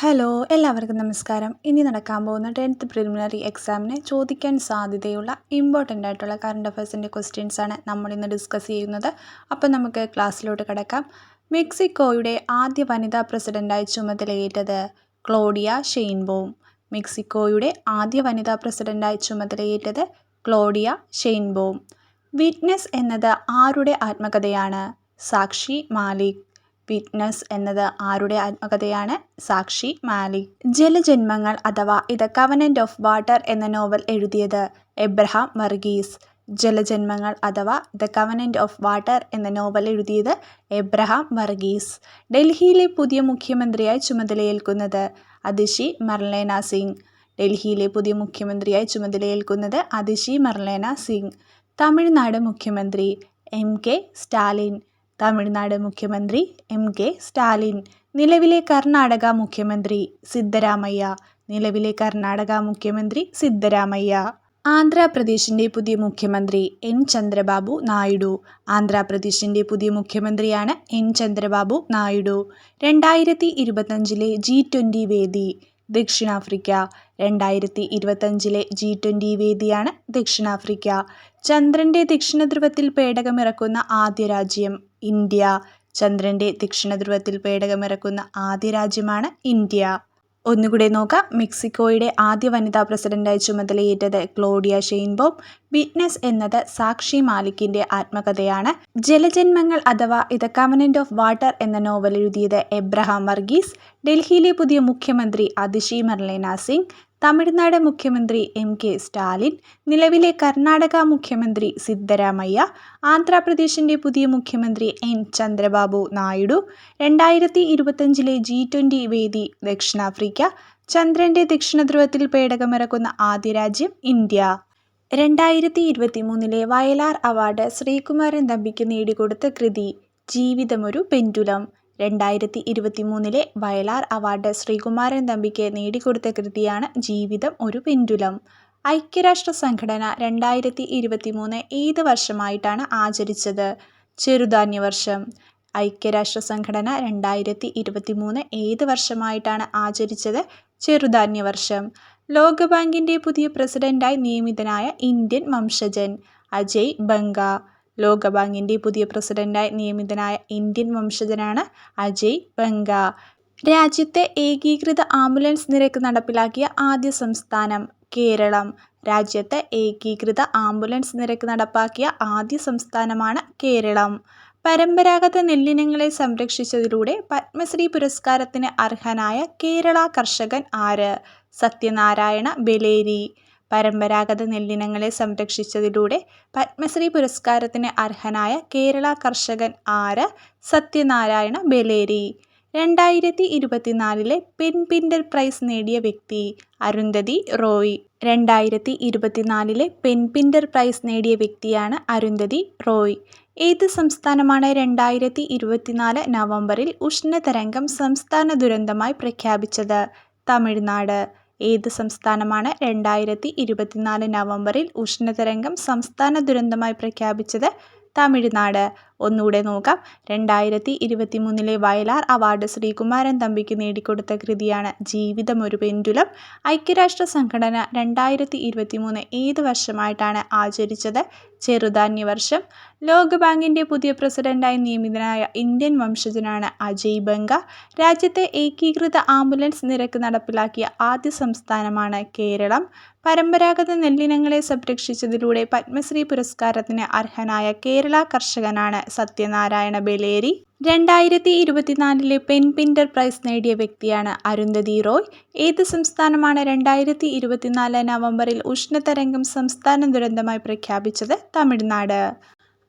Hello എല്ലാവർക്കും നമസ്കാരം. ഇനി നടക്കാൻ പോകുന്ന ടെൻത്ത് പ്രിലിമിനറി എക്സാമിന് ചോദിക്കാൻ സാധ്യതയുള്ള ഇമ്പോർട്ടന്റ് ആയിട്ടുള്ള കറണ്ട് അഫയേഴ്സിന്റെ ആണ് നമ്മൾ ഇന്ന് ഡിസ്കസ് ചെയ്യുന്നത്. അപ്പോൾ നമുക്ക് ക്ലാസ്സിലോട്ട് കിടക്കാം. മെക്സിക്കോയുടെ ആദ്യ വനിതാ പ്രസിഡന്റായി ചുമതലയേറ്റത് ക്ലോഡിയ ഷെയിൻബോം. മെക്സിക്കോയുടെ ആദ്യ വനിതാ പ്രസിഡന്റായി ചുമതലയേറ്റത് ക്ലോഡിയ ഷെയിൻബോം. വിറ്റ്നസ് എന്നത് ആരുടെ ആത്മകഥയാണ്? സാക്ഷി മാലിക്. വിറ്റ്നസ് എന്നത് ആരുടെ ആത്മകഥയാണ് സാക്ഷി മാലിക്. ജലജന്മങ്ങൾ അഥവാ ഇത് കവനന്റ് ഓഫ് വാട്ടർ എന്ന നോവൽ എഴുതിയത് എബ്രഹാം വർഗീസ്. ജലജന്മങ്ങൾ അഥവാ ദ കവനന്റ് ഓഫ് വാട്ടർ എന്ന നോവൽ എഴുതിയത് എബ്രഹാം വർഗീസ്. ഡൽഹിയിലെ പുതിയ മുഖ്യമന്ത്രിയായി ചുമതലയേൽക്കുന്നത് അതിഷി മർലേന സിംഗ്. ഡൽഹിയിലെ പുതിയ മുഖ്യമന്ത്രിയായി ചുമതലയേൽക്കുന്നത് അതിഷി മർലേന സിംഗ്. തമിഴ്നാട് മുഖ്യമന്ത്രി എം കെ സ്റ്റാലിൻ. തമിഴ്നാട് മുഖ്യമന്ത്രി എം കെ സ്റ്റാലിൻ നിലവിലെ കർണാടക മുഖ്യമന്ത്രി സിദ്ധരാമയ്യ നിലവിലെ കർണാടക മുഖ്യമന്ത്രി സിദ്ധരാമയ്യ. ആന്ധ്രാപ്രദേശിന്റെ പുതിയ മുഖ്യമന്ത്രി എൻ ചന്ദ്രബാബു നായിഡു. ആന്ധ്രാപ്രദേശിന്റെ പുതിയ മുഖ്യമന്ത്രിയാണ് എൻ ചന്ദ്രബാബു നായിഡു. രണ്ടായിരത്തി ഇരുപത്തഞ്ചിലെ ജി ട്വന്റി വേദി ദക്ഷിണാഫ്രിക്ക. രണ്ടായിരത്തി ഇരുപത്തഞ്ചിലെ ജി ട്വന്റി വേദിയാണ് ദക്ഷിണാഫ്രിക്ക. ചന്ദ്രന്റെ ദക്ഷിണധ്രുവത്തിൽ പേടകമിറക്കുന്ന ആദ്യ രാജ്യം ഇന്ത്യ. ചന്ദ്രന്റെ ദക്ഷിണധ്രുവത്തിൽ പേടകമിറക്കുന്ന ആദ്യ രാജ്യമാണ് ഇന്ത്യ. ഒന്നുകൂടെ നോക്കാം. മെക്സിക്കോയുടെ ആദ്യ വനിതാ പ്രസിഡന്റായി ചുമതലയേറ്റത് ക്ലോഡിയ ഷെയിൻബോം. വിറ്റ്നസ് എന്നത് സാക്ഷി മാലിക്കിന്റെ ആത്മകഥയാണ്. ജലജന്മങ്ങൾ അഥവാ ഇത് കവനന്റ് ഓഫ് വാട്ടർ എന്ന നോവൽ എഴുതിയത് എബ്രഹാം വർഗീസ്. ഡൽഹിയിലെ പുതിയ മുഖ്യമന്ത്രി അതിഷി മർലേന സിംഗ്. തമിഴ്നാട് മുഖ്യമന്ത്രി എം കെ സ്റ്റാലിൻ നിലവിലെ കർണാടക മുഖ്യമന്ത്രി സിദ്ധരാമയ്യ ആന്ധ്രാപ്രദേശിന്റെ പുതിയ മുഖ്യമന്ത്രി എൻ ചന്ദ്രബാബു നായിഡു രണ്ടായിരത്തി ഇരുപത്തഞ്ചിലെ ജി ട്വന്റി വേദി ദക്ഷിണാഫ്രിക്ക ചന്ദ്രന്റെ ദക്ഷിണധ്രുവത്തിൽ പേടകമിറക്കുന്ന ആദ്യ രാജ്യം ഇന്ത്യ. രണ്ടായിരത്തി ഇരുപത്തി മൂന്നിലെ വയലാർ അവാർഡ് ശ്രീകുമാരൻ തമ്പിക്ക് നേടിക്കൊടുത്ത കൃതി ജീവിതമൊരു പെൻഡുലം. രണ്ടായിരത്തി ഇരുപത്തി മൂന്നിലെ വയലാർ അവാർഡ് ശ്രീകുമാരൻ തമ്പിക്ക് നേടിക്കൊടുത്ത കൃതിയാണ് ജീവിതം ഒരു പെൻഡുലം. ഐക്യരാഷ്ട്ര സംഘടന രണ്ടായിരത്തി ഇരുപത്തി മൂന്ന് ഏത് വർഷമായിട്ടാണ് ആചരിച്ചത്? ചെറുധാന്യ വർഷം. ഐക്യരാഷ്ട്ര സംഘടന രണ്ടായിരത്തി ഇരുപത്തി മൂന്ന് ഏത് വർഷമായിട്ടാണ് ആചരിച്ചത്? ചെറുധാന്യ വർഷം. ലോകബാങ്കിന്റെ പുതിയ പ്രസിഡന്റായി നിയമിതനായ ഇന്ത്യൻ വംശജൻ അജയ് ബംഗ. ലോകബാങ്കിന്റെ പുതിയ പ്രസിഡന്റായി നിയമിതനായ ഇന്ത്യൻ വംശജനാണ് അജയ് ബംഗ. രാജ്യത്തെ ഏകീകൃത ആംബുലൻസ് നിരക്ക് നടപ്പിലാക്കിയ ആദ്യ സംസ്ഥാനം കേരളം. രാജ്യത്തെ ഏകീകൃത ആംബുലൻസ് നിരക്ക് നടപ്പാക്കിയ ആദ്യ സംസ്ഥാനമാണ് കേരളം. പരമ്പരാഗത നെല്ലിനങ്ങളെ സംരക്ഷിച്ചതിലൂടെ പത്മശ്രീ പുരസ്കാരത്തിന് അർഹനായ കേരള കർഷകൻ ആര്? സത്യനാരായണ ബലേരി. പരമ്പരാഗത നെല്ലിനങ്ങളെ സംരക്ഷിച്ചതിലൂടെ പത്മശ്രീ പുരസ്കാരത്തിന് അർഹനായ കേരള കർഷകൻ ആര് സത്യനാരായണ ബലേരി. രണ്ടായിരത്തി ഇരുപത്തിനാലിലെ പെൻപിൻഡർ പ്രൈസ് നേടിയ വ്യക്തി അരുന്ധതി റോയ്. രണ്ടായിരത്തി ഇരുപത്തിനാലിലെ പെൻപിൻഡർ പ്രൈസ് നേടിയ വ്യക്തിയാണ് അരുന്ധതി റോയ്. ഏത് സംസ്ഥാനമാണ് രണ്ടായിരത്തി ഇരുപത്തിനാല് നവംബറിൽ ഉഷ്ണതരംഗം സംസ്ഥാന ദുരന്തമായി പ്രഖ്യാപിച്ചത്? തമിഴ്നാട്. ഏത് സംസ്ഥാനമാണ്? രണ്ടായിരത്തി ഇരുപത്തിനാല് നവംബറിൽ ഉഷ്ണതരംഗം സംസ്ഥാന ദുരന്തമായി പ്രഖ്യാപിച്ചത് തമിഴ്നാട്. ഒന്നുകൂടെ നോക്കാം. രണ്ടായിരത്തി ഇരുപത്തി മൂന്നിലെ വയലാർ അവാർഡ് ശ്രീകുമാരൻ തമ്പിക്ക് നേടിക്കൊടുത്ത കൃതിയാണ് ജീവിതം ഒരു പെൻഡുലം. ഐക്യരാഷ്ട്ര സംഘടന രണ്ടായിരത്തി ഇരുപത്തി മൂന്ന് ഏത് വർഷമായിട്ടാണ് ആചരിച്ചത്? ചെറുധാന്യ വർഷം. ലോകബാങ്കിന്റെ പുതിയ പ്രസിഡന്റായി നിയമിതനായ ഇന്ത്യൻ വംശജനാണ് അജയ് ബംഗ. രാജ്യത്തെ ഏകീകൃത ആംബുലൻസ് നിരക്ക് നടപ്പിലാക്കിയ ആദ്യ സംസ്ഥാനമാണ് കേരളം. പരമ്പരാഗത നെല്ലിനങ്ങളെ സംരക്ഷിച്ചതിലൂടെ പത്മശ്രീ പുരസ്കാരത്തിന് അർഹനായ കേരള കർഷകനാണ് സത്യനാരായണ ബലേരി രണ്ടായിരത്തി ഇരുപത്തിനാലിലെ പെൻ പിൻഡർ പ്രൈസ് നേടിയ വ്യക്തിയാണ് അരുന്ധതി റോയ്. ഏത് സംസ്ഥാനമാണ് രണ്ടായിരത്തി ഇരുപത്തിനാല് നവംബറിൽ ഉഷ്ണതരംഗം സംസ്ഥാന ദുരന്തമായി പ്രഖ്യാപിച്ചത്? തമിഴ്നാട്.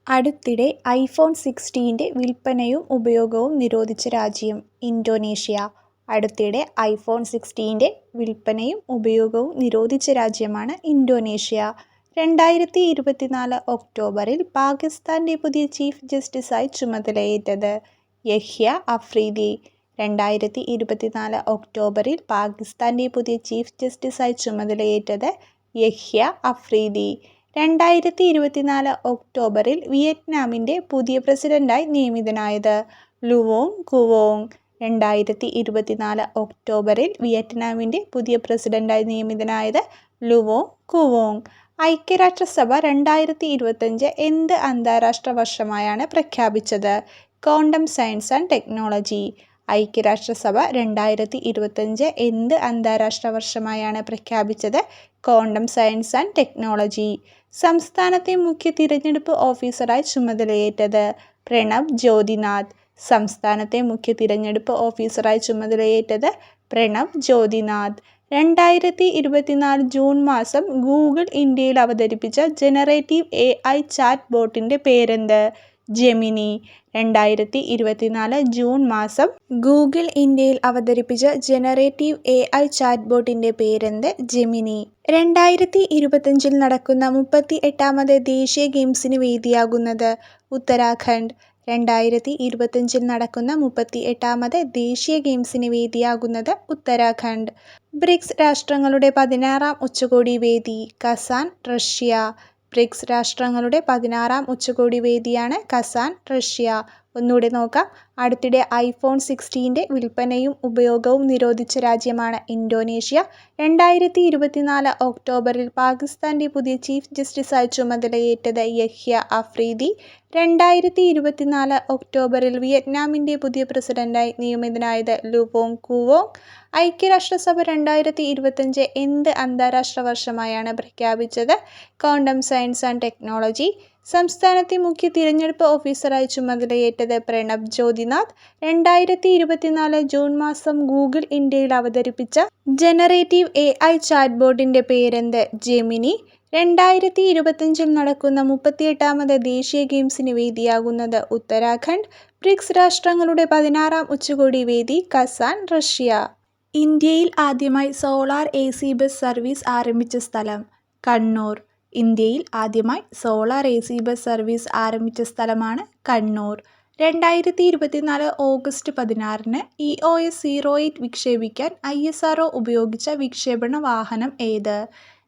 അടുത്തിടെ ഐഫോൺ സിക്സ്റ്റീന്റെ വിൽപ്പനയും ഉപയോഗവും നിരോധിച്ച രാജ്യം ഇന്തോനേഷ്യ. അടുത്തിടെ ഐഫോൺ സിക്സ്റ്റീന്റെ വിൽപ്പനയും ഉപയോഗവും നിരോധിച്ച രാജ്യമാണ് ഇന്തോനേഷ്യ. രണ്ടായിരത്തി ഇരുപത്തിനാല് ഒക്ടോബറിൽ പാകിസ്ഥാന്റെ പുതിയ ചീഫ് ജസ്റ്റിസായി ചുമതലയേറ്റത് യഹ്യ അഫ്രീദി രണ്ടായിരത്തി ഇരുപത്തിനാല് ഒക്ടോബറിൽ പാകിസ്ഥാന്റെ പുതിയ ചീഫ് ജസ്റ്റിസായി ചുമതലയേറ്റത് യഹ്യ അഫ്രീദി രണ്ടായിരത്തി ഇരുപത്തിനാല് ഒക്ടോബറിൽ വിയറ്റ്നാമിന്റെ പുതിയ പ്രസിഡന്റായി നിയമിതനായത് ലുവോങ് കുവോങ് രണ്ടായിരത്തി ഇരുപത്തിനാല് ഒക്ടോബറിൽ വിയറ്റ്നാമിന്റെ പുതിയ പ്രസിഡന്റായി നിയമിതനായത് ലുവോങ് കുവോങ് ഐക്യരാഷ്ട്രസഭ രണ്ടായിരത്തി ഇരുപത്തഞ്ച് എന്ത് അന്താരാഷ്ട്ര വർഷമായാണ് പ്രഖ്യാപിച്ചത്? Quantum science and technology. ഐക്യരാഷ്ട്രസഭ രണ്ടായിരത്തി ഇരുപത്തഞ്ച് എന്ത് അന്താരാഷ്ട്ര വർഷമായാണ് പ്രഖ്യാപിച്ചത്? Quantum science and technology. സംസ്ഥാനത്തെ മുഖ്യ തിരഞ്ഞെടുപ്പ് ഓഫീസറായി ചുമതലയേറ്റത് പ്രണബ് ജ്യോതിനാഥ്. സംസ്ഥാനത്തെ മുഖ്യ തിരഞ്ഞെടുപ്പ് ഓഫീസറായി ചുമതലയേറ്റത് പ്രണബ് ജ്യോതിനാഥ്. രണ്ടായിരത്തി ഇരുപത്തിനാല് ജൂൺ മാസം ഗൂഗിൾ ഇന്ത്യയിൽ അവതരിപ്പിച്ച ജനറേറ്റീവ് എ ഐ ചാറ്റ് ബോട്ടിന്റെ പേരെന്ത്? ജെമിനി. രണ്ടായിരത്തി ഇരുപത്തിനാല് ജൂൺ മാസം ഗൂഗിൾ ഇന്ത്യയിൽ അവതരിപ്പിച്ച ജനറേറ്റീവ് എ ഐ ചാറ്റ് ബോട്ടിന്റെ പേരെന്ത്? ജെമിനി. രണ്ടായിരത്തി ഇരുപത്തഞ്ചിൽ നടക്കുന്ന മുപ്പത്തി എട്ടാമത് ദേശീയ ഗെയിംസിന് വേദിയാകുന്നത് ഉത്തരാഖണ്ഡ്. രണ്ടായിരത്തി ഇരുപത്തഞ്ചിൽ നടക്കുന്ന മുപ്പത്തി എട്ടാമത് ദേശീയ ഗെയിംസിന് വേദിയാകുന്നത് ഉത്തരാഖണ്ഡ്. ബ്രിക്സ് രാഷ്ട്രങ്ങളുടെ പതിനാറാം ഉച്ചകോടി വേദി കസാൻ റഷ്യ. ബ്രിക്സ് രാഷ്ട്രങ്ങളുടെ പതിനാറാം ഉച്ചകോടി വേദിയാണ് കസാൻ റഷ്യ. ഒന്നുകൂടെ നോക്കാം. അടുത്തിടെ ഐഫോൺ സിക്സ്റ്റീന്റെ വിൽപ്പനയും ഉപയോഗവും നിരോധിച്ച രാജ്യമാണ് ഇന്തോനേഷ്യ. രണ്ടായിരത്തി ഇരുപത്തിനാല് ഒക്ടോബറിൽ പാകിസ്ഥാന്റെ പുതിയ ചീഫ് ജസ്റ്റിസായി ചുമതലയേറ്റത് യഹ്യ അഫ്രീദി രണ്ടായിരത്തി ഇരുപത്തിനാല് ഒക്ടോബറിൽ വിയറ്റ്നാമിന്റെ പുതിയ പ്രസിഡന്റായി നിയമിതനായത് ലുവോങ് കുവോങ്. ഐക്യരാഷ്ട്രസഭ രണ്ടായിരത്തി ഇരുപത്തഞ്ച് എന്ത് അന്താരാഷ്ട്ര വർഷമായാണ് പ്രഖ്യാപിച്ചത്? Quantum science and technology. സംസ്ഥാനത്തെ മുഖ്യ തിരഞ്ഞെടുപ്പ് ഓഫീസറായി ചുമതലയേറ്റത് പ്രണബ് ജ്യോതിനാഥ്. രണ്ടായിരത്തി ഇരുപത്തിനാല് ജൂൺ മാസം ഗൂഗിൾ ഇന്ത്യയിൽ അവതരിപ്പിച്ച ജനറേറ്റീവ് എ ഐ ചാറ്റ് ബോർഡിന്റെ പേരെന്ത്? ജെമിനി. രണ്ടായിരത്തി ഇരുപത്തഞ്ചിൽ നടക്കുന്ന മുപ്പത്തിയെട്ടാമത് ദേശീയ ഗെയിംസിന് വേദിയാകുന്നത് ഉത്തരാഖണ്ഡ്. ബ്രിക്സ് രാഷ്ട്രങ്ങളുടെ പതിനാറാം ഉച്ചകോടി വേദി കസാൻ റഷ്യ. ഇന്ത്യയിൽ ആദ്യമായി solar A C bus service ആരംഭിച്ച സ്ഥലം കണ്ണൂർ. ഇന്ത്യയിൽ ആദ്യമായി solar A C bus service ആരംഭിച്ച സ്ഥലമാണ് കണ്ണൂർ. രണ്ടായിരത്തി ഇരുപത്തിനാല് ഓഗസ്റ്റ് പതിനാറിന് E O S zero eight വിക്ഷേപിക്കാൻ I S R O ഉപയോഗിച്ച വിക്ഷേപണ വാഹനം ഏത്?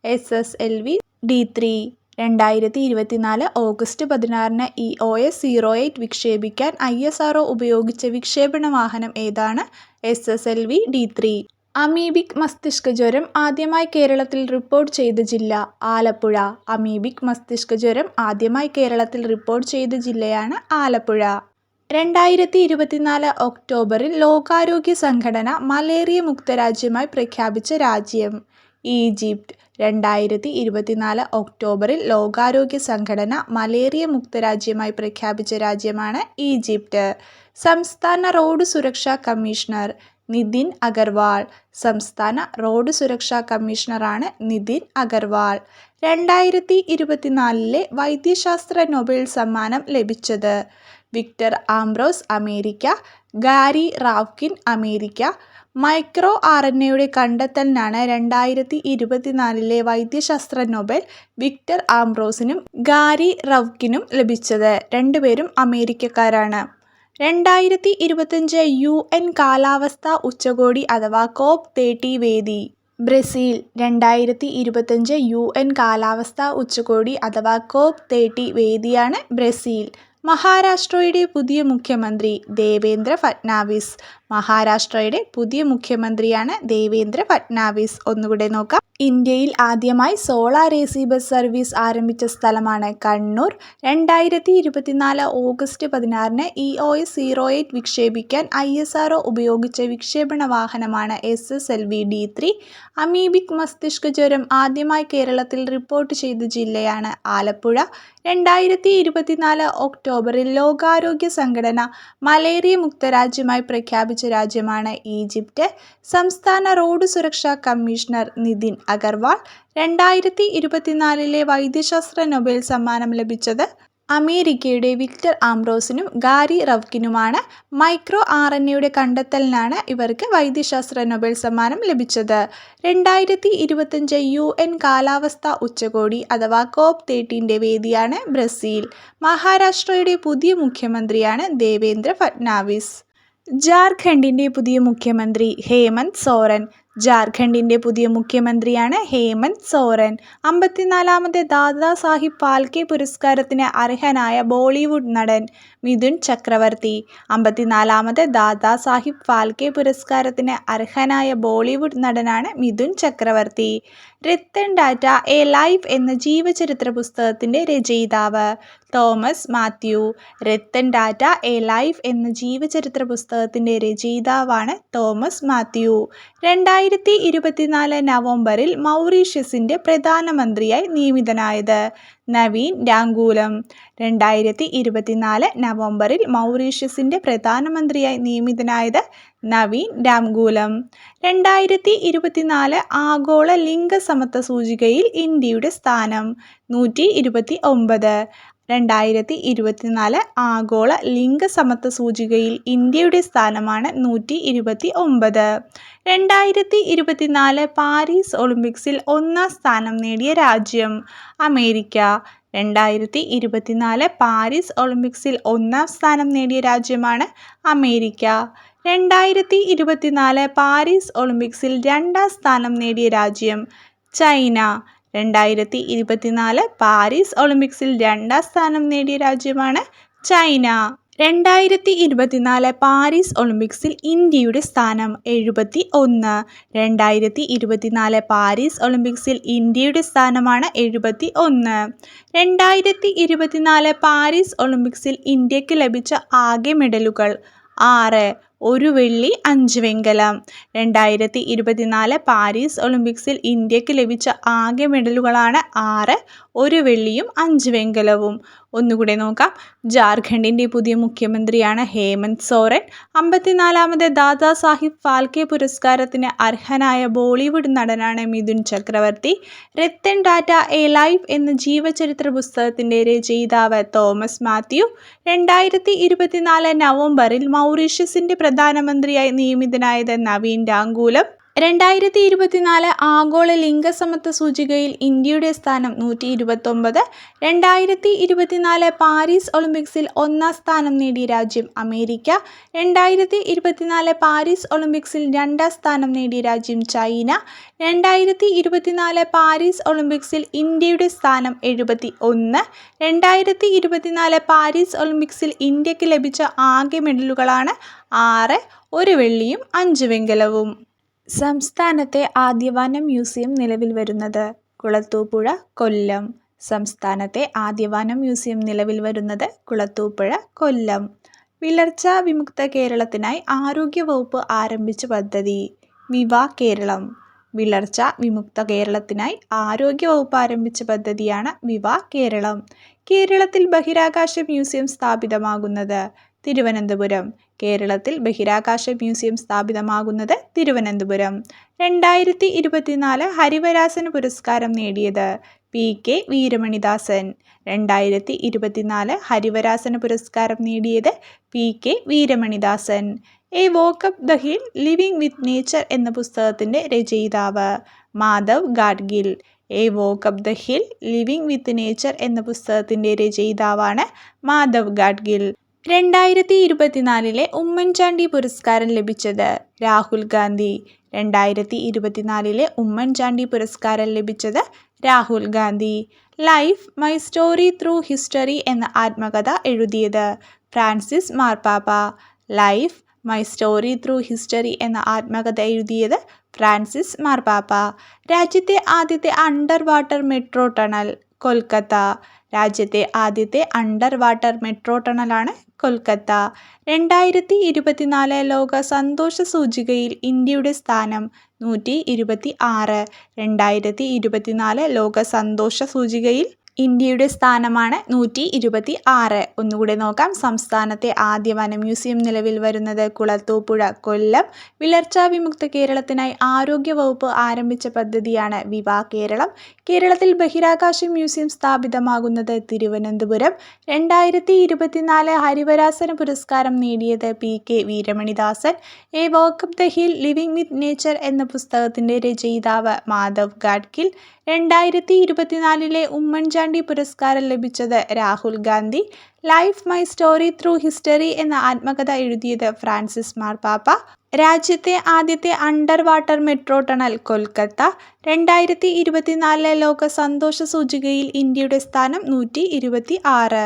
S S L V D three. രണ്ടായിരത്തി ഇരുപത്തിനാല് ഓഗസ്റ്റ് പതിനാറിന് E O S zero eight വിക്ഷേപിക്കാൻ I S R O ഉപയോഗിച്ച വിക്ഷേപണ വാഹനം ഏതാണ്? S S L V D three. Amoebic മസ്തിഷ്ക ജ്വരം ആദ്യമായി കേരളത്തിൽ റിപ്പോർട്ട് ചെയ്ത ജില്ല ആലപ്പുഴ. അമീബിക് മസ്തിഷ്ക ജ്വരം ആദ്യമായി കേരളത്തിൽ റിപ്പോർട്ട് ചെയ്ത ജില്ലയാണ് ആലപ്പുഴ. രണ്ടായിരത്തി ഇരുപത്തിനാല് ഒക്ടോബറിൽ ലോകാരോഗ്യ സംഘടന മലേറിയ മുക്ത രാജ്യമായി പ്രഖ്യാപിച്ച രാജ്യം. ഈജിപ്ത്. രണ്ടായിരത്തി ഇരുപത്തിനാല് ഒക്ടോബറിൽ ലോകാരോഗ്യ സംഘടന മലേറിയ മുക്ത രാജ്യമായി പ്രഖ്യാപിച്ച രാജ്യമാണ് ഈജിപ്ത്. സംസ്ഥാന റോഡ് സുരക്ഷാ കമ്മീഷണർ നിതിൻ അഗർവാൾ. സംസ്ഥാന റോഡ് സുരക്ഷാ കമ്മീഷണറാണ് നിതിൻ അഗർവാൾ. രണ്ടായിരത്തി ഇരുപത്തിനാലിലെ വൈദ്യശാസ്ത്ര നൊബേൽ സമ്മാനം ലഭിച്ചത്. Victor Ambros America. Gary Ruvkun America. Micro R N എയുടെ കണ്ടെത്തലിനാണ് രണ്ടായിരത്തി ഇരുപത്തിനാലിലെ വൈദ്യശാസ്ത്ര നൊബേൽ വിക്ടർ ആംബ്രോസിനും ഗാരി റവ്കിനും ലഭിച്ചത്. രണ്ടുപേരും അമേരിക്കക്കാരാണ്. രണ്ടായിരത്തി ഇരുപത്തഞ്ച് യു എൻ കാലാവസ്ഥാ ഉച്ചകോടി അഥവാ കോപ് തേർട്ടി വേദി. ബ്രസീൽ രണ്ടായിരത്തി ഇരുപത്തഞ്ച് യു എൻ കാലാവസ്ഥാ ഉച്ചകോടി അഥവാ കോപ് തേർട്ടി വേദിയാണ് ബ്രസീൽ. മഹാരാഷ്ട്രയുടെ പുതിയ മുഖ്യമന്ത്രി ദേവേന്ദ്ര ഫട്നാവിസ് മഹാരാഷ്ട്രയുടെ പുതിയ മുഖ്യമന്ത്രിയാണ് ദേവേന്ദ്ര ഫട്നാവിസ് ഒന്നുകൂടെ നോക്കാം. ഇന്ത്യയിൽ ആദ്യമായി solar A C bus service ആരംഭിച്ച സ്ഥലമാണ് കണ്ണൂർ. രണ്ടായിരത്തി ഇരുപത്തിനാല് ഓഗസ്റ്റ് പതിനാറിന് E O S zero eight വിക്ഷേപിക്കാൻ I S R O ഉപയോഗിച്ച വിക്ഷേപണ വാഹനമാണ് S S L V D three. Amoebic മസ്തിഷ്ക ജ്വരം ആദ്യമായി കേരളത്തിൽ റിപ്പോർട്ട് ചെയ്ത ജില്ലയാണ് ആലപ്പുഴ. രണ്ടായിരത്തി ഇരുപത്തിനാല് ഒക്ടോബറിൽ ലോകാരോഗ്യ സംഘടന മലേറിയ മുക്ത രാജ്യമായി രാജ്യമാണ് ഈജിപ്റ്റ്. സംസ്ഥാന റോഡ് സുരക്ഷാ കമ്മീഷണർ നിതിൻ അഗർവാൾ രണ്ടായിരത്തി ഇരുപത്തിനാലിലെ വൈദ്യശാസ്ത്ര നൊബേൽ സമ്മാനം ലഭിച്ചത് അമേരിക്കയുടെ വിക്ടർ ആംബ്രോസിനും ഗാരി റവ്കിനുമാണ്. മൈക്രോ ആർ എൻ എയുടെ കണ്ടെത്തലിനാണ് ഇവർക്ക് വൈദ്യശാസ്ത്ര നൊബേൽ സമ്മാനം ലഭിച്ചത്. രണ്ടായിരത്തി ഇരുപത്തഞ്ച് യു എൻ കാലാവസ്ഥാ ഉച്ചകോടി അഥവാ കോപ്പ് തേർട്ടീന്റെ വേദിയാണ് ബ്രസീൽ. മഹാരാഷ്ട്രയുടെ പുതിയ മുഖ്യമന്ത്രിയാണ് ദേവേന്ദ്ര ഫട്നാവിസ് ജാർഖണ്ഡിന്റെ പുതിയ മുഖ്യമന്ത്രി ഹേമന്ത് സോറൻ ജാർഖണ്ഡിന്റെ പുതിയ മുഖ്യമന്ത്രിയാണ് ഹേമന്ത് സോറൻ. അമ്പത്തിനാലാമത്തെ ദാദാ സാഹിബ് ഫാൽക്കെ പുരസ്കാരത്തിന് അർഹനായ ബോളിവുഡ് നടൻ മിഥുൻ ചക്രവർത്തി. അമ്പത്തിനാലാമത്തെ ദാദാ സാഹിബ് ഫാൽക്കെ പുരസ്കാരത്തിന് അർഹനായ ബോളിവുഡ് നടനാണ് മിഥുൻ ചക്രവർത്തി. രത്തൻ ഡാറ്റ എ ലൈഫ് എന്ന ജീവചരിത്ര പുസ്തകത്തിന്റെ രചയിതാവ്. Thomas Mathew. Ratan Tata a life എന്ന ജീവചരിത്ര പുസ്തകത്തിന്റെ രചയിതാവാണ് തോമസ് മാത്യു. രണ്ടായിരത്തി ഇരുപത്തിനാല് നവംബറിൽ മൗറീഷ്യസിന്റെ പ്രധാനമന്ത്രിയായി നിയമിതനായത് നവീൻ ഡാംഗൂലം രണ്ടായിരത്തി ഇരുപത്തിനാല് നവംബറിൽ മൗറീഷ്യസിന്റെ പ്രധാനമന്ത്രിയായി നിയമിതനായത് നവീൻ ഡാംഗൂലം രണ്ടായിരത്തി ഇരുപത്തിനാല് ആഗോള ലിംഗസമത്വ സൂചികയിൽ ഇന്ത്യയുടെ സ്ഥാനം നൂറ്റി ഇരുപത്തിഒമ്പത്. രണ്ടായിരത്തി ഇരുപത്തിനാല് ആഗോള ലിംഗസമത്വ സൂചികയിൽ ഇന്ത്യയുടെ സ്ഥാനമാണ് നൂറ്റി ഇരുപത്തി ഒമ്പത് രണ്ടായിരത്തി ഇരുപത്തിനാല് പാരീസ് ഒളിമ്പിക്സിൽ ഒന്നാം സ്ഥാനം നേടിയ രാജ്യം അമേരിക്ക. രണ്ടായിരത്തി ഇരുപത്തിനാല് പാരീസ് ഒളിമ്പിക്സിൽ ഒന്നാം സ്ഥാനം നേടിയ രാജ്യമാണ് അമേരിക്ക. രണ്ടായിരത്തി ഇരുപത്തിനാല് പാരീസ് ഒളിമ്പിക്സിൽ രണ്ടാം സ്ഥാനം നേടിയ രാജ്യം ചൈന. രണ്ടായിരത്തി ഇരുപത്തിനാല് പാരീസ് ഒളിമ്പിക്സിൽ രണ്ടാം സ്ഥാനം നേടിയ രാജ്യമാണ് ചൈന. രണ്ടായിരത്തി ഇരുപത്തിനാല് പാരീസ് ഒളിമ്പിക്സിൽ ഇന്ത്യയുടെ സ്ഥാനം എഴുപത്തി ഒന്ന് രണ്ടായിരത്തി ഇരുപത്തിനാല് പാരീസ് ഒളിമ്പിക്സിൽ ഇന്ത്യയുടെ സ്ഥാനമാണ് എഴുപത്തി ഒന്ന് രണ്ടായിരത്തി ഇരുപത്തിനാല് പാരീസ് ഒളിമ്പിക്സിൽ ഇന്ത്യയ്ക്ക് ലഭിച്ച ആകെ മെഡലുകൾ ആറ്. ഒരു വെള്ളി അഞ്ച് വെങ്കലം. രണ്ടായിരത്തി ഇരുപത്തിനാല് പാരീസ് ഒളിമ്പിക്സിൽ ഇന്ത്യയ്ക്ക് ലഭിച്ച ആകെ മെഡലുകളാണ് ആറ്. ഒരു വെള്ളിയും അഞ്ച് വെങ്കലവും. ഒന്നുകൂടെ നോക്കാം. ജാർഖണ്ഡിന്റെ പുതിയ മുഖ്യമന്ത്രിയാണ് ഹേമന്ത് സോറൻ. അമ്പത്തിനാലാമത് ദാദാ സാഹിബ് ഫാൽക്കെ പുരസ്കാരത്തിന് അർഹനായ ബോളിവുഡ് നടനാണ് മിഥുൻ ചക്രവർത്തി. രത്തൻ ടാറ്റ എ ലൈഫ് എന്ന ജീവചരിത്ര പുസ്തകത്തിന്റെ രചയിതാവ് തോമസ് മാത്യു. രണ്ടായിരത്തി ഇരുപത്തിനാല് നവംബറിൽ മൗറീഷ്യസിന്റെ പ്രധാനമന്ത്രിയായി നിയമിതനായത് നവീൻ രാംഗൂലം. രണ്ടായിരത്തി ഇരുപത്തിനാല് ആഗോള ലിംഗസമത്വ സൂചികയിൽ ഇന്ത്യയുടെ സ്ഥാനം നൂറ്റി ഇരുപത്തൊമ്പത്. രണ്ടായിരത്തി ഇരുപത്തിനാല് പാരീസ് ഒളിമ്പിക്സിൽ ഒന്നാം സ്ഥാനം നേടിയ രാജ്യം അമേരിക്ക. രണ്ടായിരത്തി ഇരുപത്തിനാല് പാരീസ് ഒളിമ്പിക്സിൽ രണ്ടാം സ്ഥാനം നേടിയ രാജ്യം ചൈന. രണ്ടായിരത്തി ഇരുപത്തിനാല് പാരീസ് ഒളിമ്പിക്സിൽ ഇന്ത്യയുടെ സ്ഥാനം എഴുപത്തി ഒന്ന് രണ്ടായിരത്തി ഇരുപത്തിനാല് പാരീസ് ഒളിമ്പിക്സിൽ ഇന്ത്യയ്ക്ക് ലഭിച്ച ആകെ മെഡലുകളാണ് ആറ്. ഒരു വെള്ളിയും അഞ്ച് വെങ്കലവും. സംസ്ഥാനത്തെ ആദ്യ വനമ്യൂസിയം നിലവിൽ വരുന്നത് കുളത്തൂപ്പുഴ കൊല്ലം. സംസ്ഥാനത്തെ ആദ്യ വനമ്യൂസിയം നിലവിൽ വരുന്നത് കുളത്തൂപ്പുഴ കൊല്ലം. വിളർച്ച വിമുക്ത കേരളത്തിനായി ആരോഗ്യ വകുപ്പ് ആരംഭിച്ച പദ്ധതി വിവ കേരളം. വിളർച്ച വിമുക്ത കേരളത്തിനായി ആരോഗ്യ വകുപ്പ് ആരംഭിച്ച പദ്ധതിയാണ് വിവ കേരളം. കേരളത്തിൽ ബഹിരാകാശ മ്യൂസിയം സ്ഥാപിതമാകുന്നത് തിരുവനന്തപുരം. കേരളത്തിൽ ബഹിരാകാശ മ്യൂസിയം സ്ഥാപിതമാകുന്നത് തിരുവനന്തപുരം. രണ്ടായിരത്തി ഇരുപത്തിനാല് ഹരിവരാസന പുരസ്കാരം നേടിയത് പി. കെ. വീരമണിദാസൻ. രണ്ടായിരത്തി ഇരുപത്തിനാല് ഹരിവരാസന പുരസ്കാരം നേടിയത് P. K. Veeramanidasan. A walk up the hill living with nature എന്ന പുസ്തകത്തിന്റെ രചയിതാവ് Madhav Gadgil. A walk up the hill living with nature എന്ന പുസ്തകത്തിന്റെ രചയിതാവാണ് മാധവ് ഗാഡ്ഗിൽ. രണ്ടായിരത്തി ഇരുപത്തിനാലിലെ ഉമ്മൻചാണ്ടി പുരസ്കാരം ലഭിച്ചത് രാഹുൽ ഗാന്ധി. രണ്ടായിരത്തി ഇരുപത്തിനാലിലെ ഉമ്മൻചാണ്ടി പുരസ്കാരം ലഭിച്ചത് Rahul Gandhi. Life my story through history എന്ന ആത്മകഥ എഴുതിയത് ഫ്രാൻസിസ് മാർപ്പാപ്പ. Life my story through history എന്ന ആത്മകഥ എഴുതിയത് ഫ്രാൻസിസ് മാർപ്പാപ്പ. രാജ്യത്തെ ആദ്യത്തെ under water metro tunnel Kolkata. രാജ്യത്തെ ആദ്യത്തെ അണ്ടർ വാട്ടർ മെട്രോ ടണലാണ് കൊൽക്കത്ത. രണ്ടായിരത്തി ഇരുപത്തിനാല് ലോക സന്തോഷ സൂചികയിൽ ഇന്ത്യയുടെ സ്ഥാനം നൂറ്റി ഇരുപത്തി ആറ് രണ്ടായിരത്തി ഇരുപത്തിനാല് ലോക സന്തോഷ സൂചികയിൽ ഇന്ത്യയുടെ സ്ഥാനമാണ് നൂറ്റി ഇരുപത്തി ആറ് ഒന്നുകൂടെ നോക്കാം. സംസ്ഥാനത്തെ ആദ്യ വനമ്യൂസിയം നിലവിൽ വരുന്നത് കുളത്തൂപ്പുഴ കൊല്ലം. വിളർച്ചാ വിമുക്ത കേരളത്തിനായി ആരോഗ്യ വകുപ്പ് ആരംഭിച്ച പദ്ധതിയാണ് വിവ കേരളം. കേരളത്തിൽ ബഹിരാകാശ മ്യൂസിയം സ്ഥാപിതമാകുന്നത് തിരുവനന്തപുരം. രണ്ടായിരത്തി ഇരുപത്തിനാല് ഹരിവരാസന പുരസ്കാരം നേടിയത് P. K. Veeramanidasan. A walk up the hill living with nature എന്ന പുസ്തകത്തിന്റെ രചയിതാവ് മാധവ് ഗാഡ്ഗിൽ. രണ്ടായിരത്തി ഇരുപത്തിനാലിലെ ഉമ്മൻചാണ്ടി പുരസ്കാരം ലഭിച്ചത് Rahul Gandhi. Life my story through history എന്ന ആത്മകഥ എഴുതിയത് ഫ്രാൻസിസ് മാർപ്പാപ്പ. രാജ്യത്തെ ആദ്യത്തെ under water metro tunnel Kolkata രണ്ടായിരത്തി ഇരുപത്തിനാലിലെ ലോക സന്തോഷ സൂചികയിൽ ഇന്ത്യയുടെ സ്ഥാനം നൂറ്റി ഇരുപത്തി ആറ്